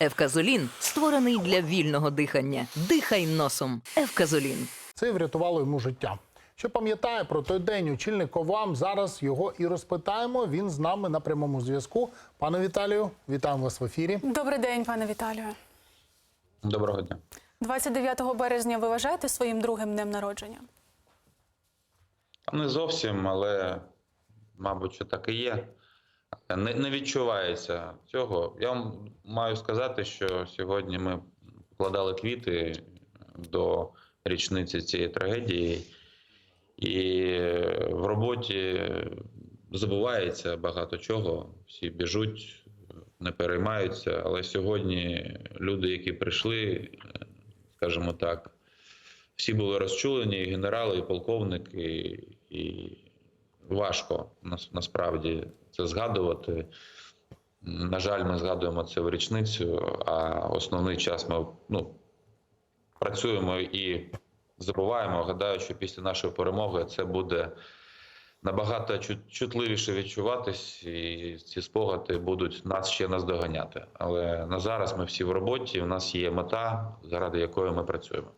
Евказолін створений для вільного дихання. Дихай носом. Евказолін. Це врятувало йому життя. Що пам'ятає про той день очільник ОВАМ, зараз його і розпитаємо. Він з нами на прямому зв'язку. Пане Віталію, вітаємо вас в ефірі. Добрий день, пане Віталію. Доброго дня. 29 березня ви вважаєте своїм другим днем народження? Не зовсім, але, мабуть, що так і є. Не, не відчувається цього. Я вам маю сказати, що сьогодні ми покладали квіти до річниці цієї трагедії, і в роботі забувається багато чого. Всі біжуть, не переймаються. Але сьогодні люди, які прийшли, скажімо так, всі були розчулені, і генерали, і полковники, і важко нас- насправді це згадувати. На жаль, ми згадуємо це в річницю, а основний час ми ну, працюємо і забуваємо. Гадаю, що після нашої перемоги це буде набагато чутливіше відчуватись, і ці спогади будуть нас ще наздоганяти. Але на зараз ми всі в роботі. У нас є мета, заради якої ми працюємо.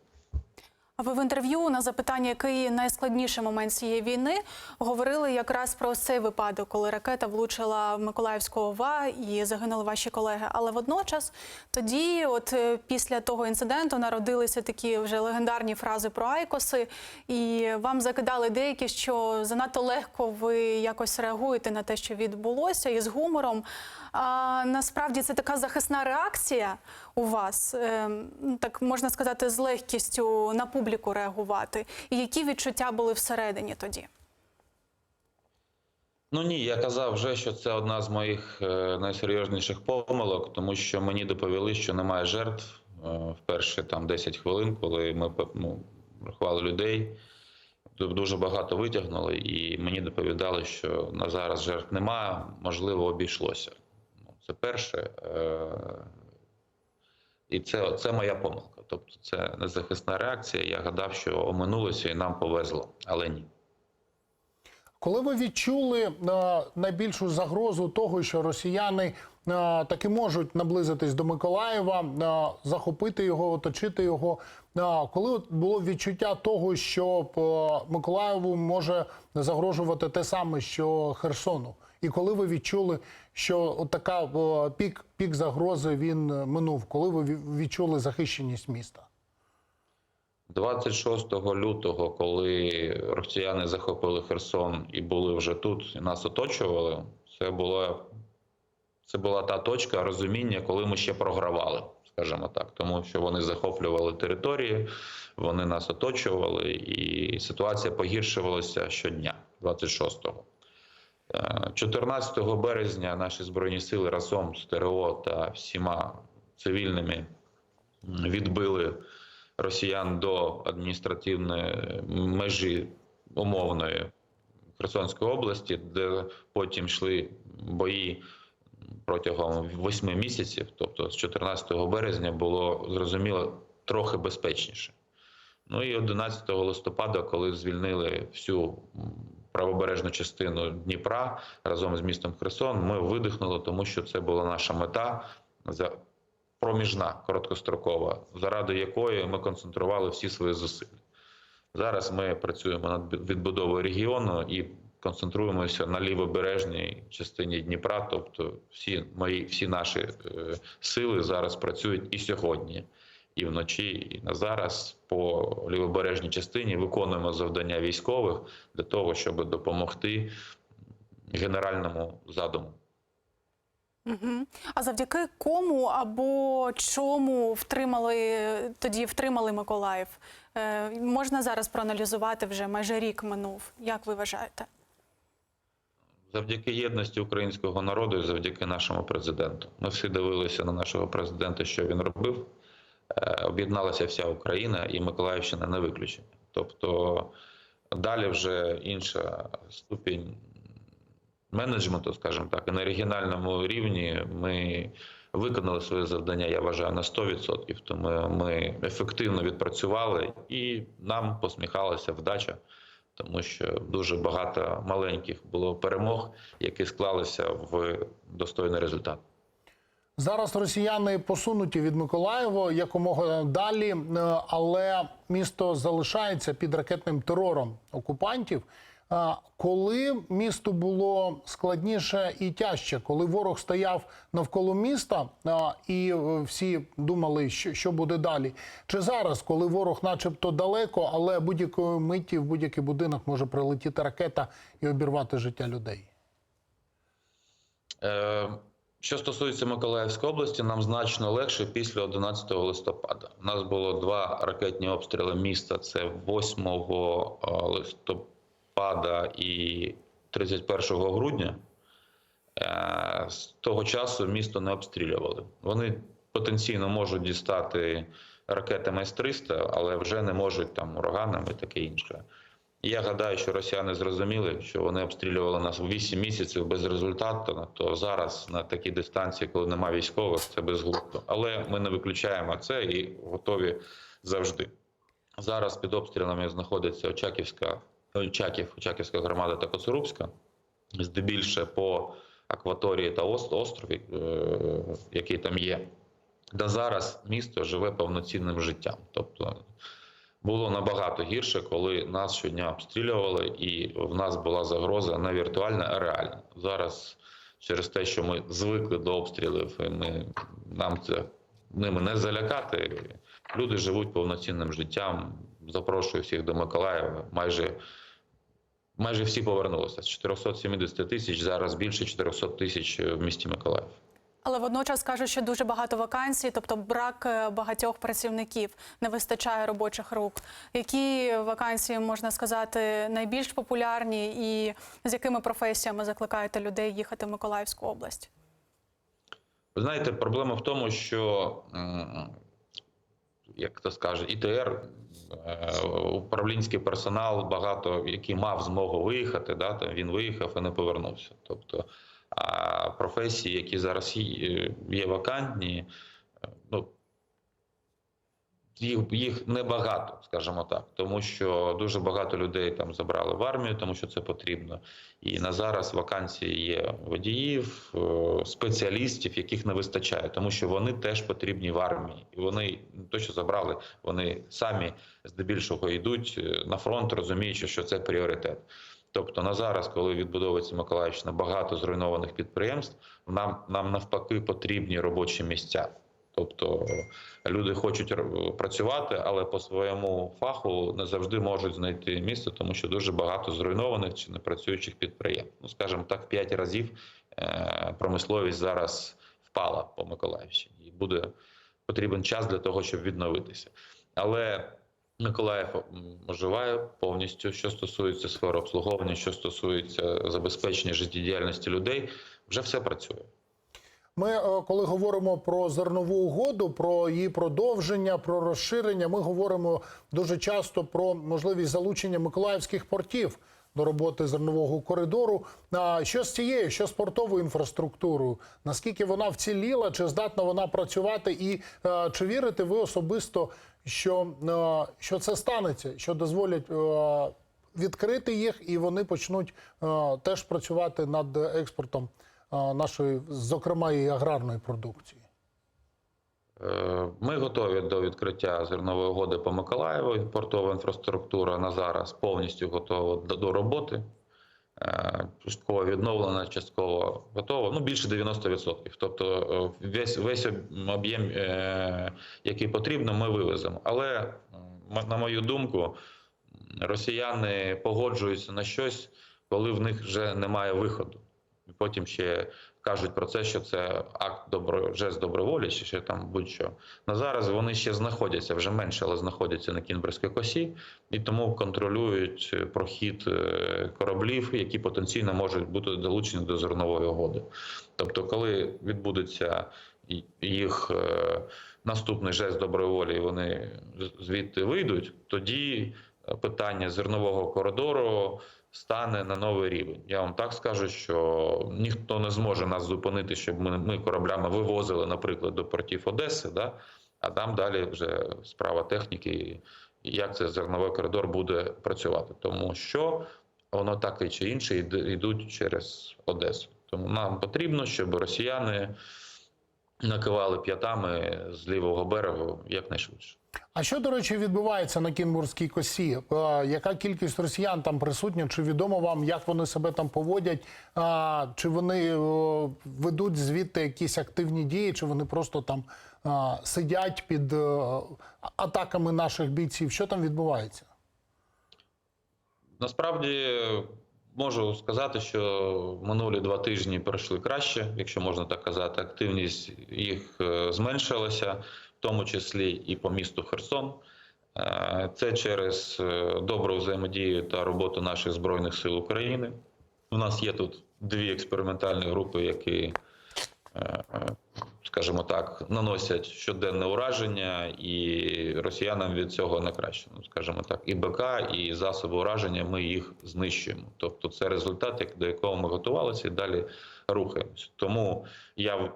Ви в інтерв'ю на запитання, який найскладніший момент цієї війни, говорили якраз про цей випадок, коли ракета влучила в Миколаївську ОВА і загинули ваші колеги. Але водночас тоді, от е, після того інциденту, народилися такі вже легендарні фрази про айкоси, і вам закидали деякі, що занадто легко ви якось реагуєте на те, що відбулося, і з гумором. А насправді це така захисна реакція у вас, ем, так можна сказати, з легкістю на публіку реагувати. І які відчуття були всередині тоді? Ну ні, я казав вже, що це одна з моїх е, найсерйозніших помилок, тому що мені доповіли, що немає жертв е, в перші там 10 хвилин, коли ми ну, рахували людей. Дуже багато витягнули, і мені доповідали, що на зараз жертв немає, можливо, обійшлося. Це перше. Е, І це, це моя помилка. Тобто це незахисна реакція. Я гадав, що оминулося і нам повезло, але ні. Коли ви відчули е, найбільшу загрозу того, що росіяни е, таки можуть наблизитись до Миколаєва, захопити його, оточити його. коли було відчуття того, що Миколаєву може загрожувати те саме, що Херсону, і коли ви відчули, що така пік, пік загрози він е, минув, коли ви ві- відчули захищеність міста? 26 лютого, коли росіяни захопили Херсон і були вже тут, і нас оточували, це була, це була та точка розуміння, коли ми ще програвали, скажімо так, тому що вони захоплювали території, вони нас оточували, і ситуація погіршувалася щодня, 26-го. Е, 14 березня наші збройні сили разом з ТРО та всіма цивільними відбили росіян до адміністративної межі умовної Херсонської області, де потім йшли бої протягом восьми місяців. Тобто з 14 березня було зрозуміло трохи безпечніше. Ну і 11 листопада, коли звільнили всю правобережну частину Дніпра разом з містом Херсон, ми видихнули, тому що це була наша мета за проміжна короткострокова, заради якої ми концентрували всі свої зусилля. Зараз ми працюємо над відбудовою регіону і концентруємося на лівобережній частині Дніпра. Тобто, всі мої всі наші е, сили зараз працюють і сьогодні, і вночі, і на зараз по лівобережній частині виконуємо завдання військових для того, щоб допомогти генеральному задуму. Угу. А завдяки кому або чому втримали тоді втримали Миколаїв? Е, можна зараз проаналізувати вже майже рік минув. Як ви вважаєте? Завдяки єдності українського народу і завдяки нашому президенту. Ми всі дивилися на нашого президента, що він робив. Е, Об'єдналася вся Україна і Миколаївщина не виключення. Тобто далі вже інша ступінь менеджменту, скажімо так, і на регіональному рівні ми виконали своє завдання, я вважаю, на 100%. Тому ми ефективно відпрацювали і нам посміхалася вдача тому що дуже багато маленьких було перемог, які склалися в достойний результат. Зараз росіяни посунуті від Миколаєва якомога далі, е, але місто залишається під ракетним терором окупантів. Коли місту було складніше і тяжче, коли ворог стояв навколо міста і е, всі думали, що, буде далі, чи зараз, коли ворог, начебто, далеко, але будь-якої миті в будь-який будинок може прилетіти ракета і обірвати життя людей? Е, Що стосується Миколаївської області, нам значно легше після 11 листопада. У нас було два ракетні обстріли міста. Це 8 листопада і 31 грудня. Е, З того часу місто не обстрілювали. Вони потенційно можуть дістати ракетами С-300, але вже не можуть там ураганами таке інше. Я гадаю, що росіяни зрозуміли, що вони обстрілювали нас 8 місяців безрезультатно, то зараз на такій дистанції, коли немає військових, це безглуздо. Але ми не виключаємо це і готові завжди. Зараз під обстрілами знаходиться Очаківська, Очаків, Очаківська громада та Коцурубська, здебільше по акваторії та острові, е, який там є. Де зараз місто живе повноцінним життям. Тобто було набагато гірше, коли нас щодня обстрілювали, і в нас була загроза не віртуальна, а реальна. Зараз через те, що ми звикли до обстрілів, і ми нам це ними не залякати. Люди живуть повноцінним життям. Запрошую всіх до Миколаєва. Майже майже всі повернулися. З 470 тисяч зараз більше 400 тисяч в місті Миколаїв. Але водночас кажуть, що дуже багато вакансій, тобто брак е, багатьох працівників, не вистачає робочих рук. Які вакансії можна сказати найбільш популярні, і з якими професіями закликаєте людей їхати в Миколаївську область? Ви знаєте, проблема в тому, що як то скаже, ІТР, е, управлінський персонал, багато який мав змогу виїхати, да, то він виїхав і не повернувся. Тобто, професії, які зараз є, вакантні, е, ну їх, їх небагато, скажімо так, тому що дуже багато людей там забрали в армію, тому що це потрібно. І на зараз вакансії є водіїв, е, спеціалістів, яких не вистачає, тому що вони теж потрібні в армії. І вони то, що забрали, вони самі здебільшого йдуть е, на фронт, розуміючи, що це пріоритет. Тобто на зараз, коли відбудовується Миколаївщина, багато зруйнованих підприємств, нам, нам навпаки потрібні робочі місця. Тобто люди хочуть працювати, але по своєму фаху не завжди можуть знайти місце, тому що дуже багато зруйнованих чи непрацюючих підприємств. Ну, скажімо так, п'ять разів е, промисловість зараз впала по Миколаївщині, і буде потрібен час для того, щоб відновитися. Але Миколаїв оживає повністю, що стосується сфери обслуговування, що стосується забезпечення життєдіяльності людей, вже все працює. Ми, е, коли говоримо про зернову угоду, про її продовження, про розширення, ми говоримо дуже часто про можливість залучення миколаївських портів до роботи зернового коридору. А що з цією, що з портовою інфраструктурою? Наскільки вона вціліла, чи здатна вона працювати? І е, чи вірите ви особисто, що, е, що це станеться, що дозволять е, відкрити їх, і вони почнуть е, теж працювати над експортом е, нашої, зокрема, і аграрної продукції. Е, Ми готові до відкриття зернової угоди по Миколаєву. Портова інфраструктура на зараз повністю готова до- роботи. Е, Частково відновлена, частково готова. Ну, більше 90%. Тобто е, весь, весь об'єм, який потрібно, ми вивеземо. Але, на мою думку, росіяни погоджуються на щось, коли в них вже немає виходу. Потім ще кажуть про це, що це акт добро, жест доброволі, чи ще там будь-що. На зараз вони ще знаходяться вже менше, але знаходяться на Кінберській косі, і тому контролюють е, прохід е, кораблів, які потенційно можуть бути долучені до зернової угоди. Тобто, коли відбудеться їх е, наступний жест доброї волі, і вони звідти вийдуть, тоді питання зернового коридору стане на новий рівень. Я вам так скажу, що ніхто не зможе нас зупинити, щоб ми, ми кораблями вивозили, наприклад, до портів Одеси, да? а там далі вже справа техніки, як цей зерновий коридор буде працювати. Тому що воно так і чи інше йдуть через Одесу. Тому нам потрібно, щоб росіяни накивали п'ятами з лівого берегу якнайшвидше. А що, до речі, відбувається на Кінбурзькій косі? Е, яка кількість росіян там присутня? Чи відомо вам, як вони себе там поводять? Чи вони е, ведуть звідти якісь активні дії, чи вони просто там а, сидять під е, атаками наших бійців? Що там відбувається? Насправді можу сказати, що минулі два тижні пройшли краще, якщо можна так казати. Активність їх е, зменшилася, в тому числі і по місту Херсон. Е, Це через е, добру взаємодію та роботу наших збройних сил України. У нас є тут дві експериментальні групи, які, скажімо так, наносять щоденне ураження, і росіянам від цього не краще. Ну, скажімо так, і БК, і засоби ураження ми їх знищуємо. Тобто, це результат, до якого ми готувалися і далі рухаємося. Тому я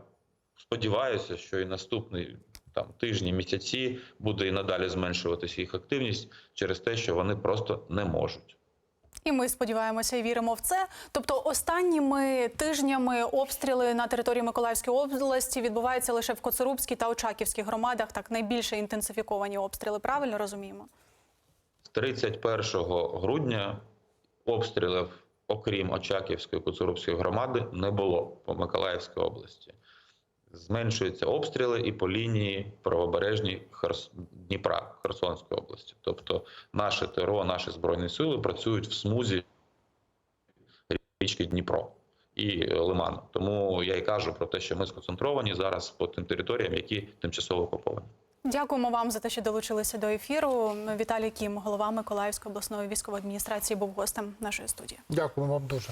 сподіваюся, що і наступний. Там тижні, місяці буде і надалі зменшуватися їх активність через те, що вони просто не можуть. І ми сподіваємося і віримо в це. Тобто, останніми тижнями обстріли на території Миколаївської області відбуваються лише в Коцерубській та Очаківській громадах. Так найбільше інтенсифіковані обстріли. Правильно розуміємо? З 31 грудня обстрілів, окрім Очаківської Куцурубської громади, не було по Миколаївській області. Зменшуються обстріли і по лінії правобережній. Дніпра Херсонської області. Тобто наше ТРО, наші збройні сили працюють в смузі річки Дніпро і Лиману. Тому я і кажу про те, що ми сконцентровані зараз по тим територіям, які тимчасово окуповані. Дякуємо вам за те, що долучилися до ефіру. Віталій Кім, голова Миколаївської обласної військової адміністрації, був гостем нашої студії. Дякую вам дуже.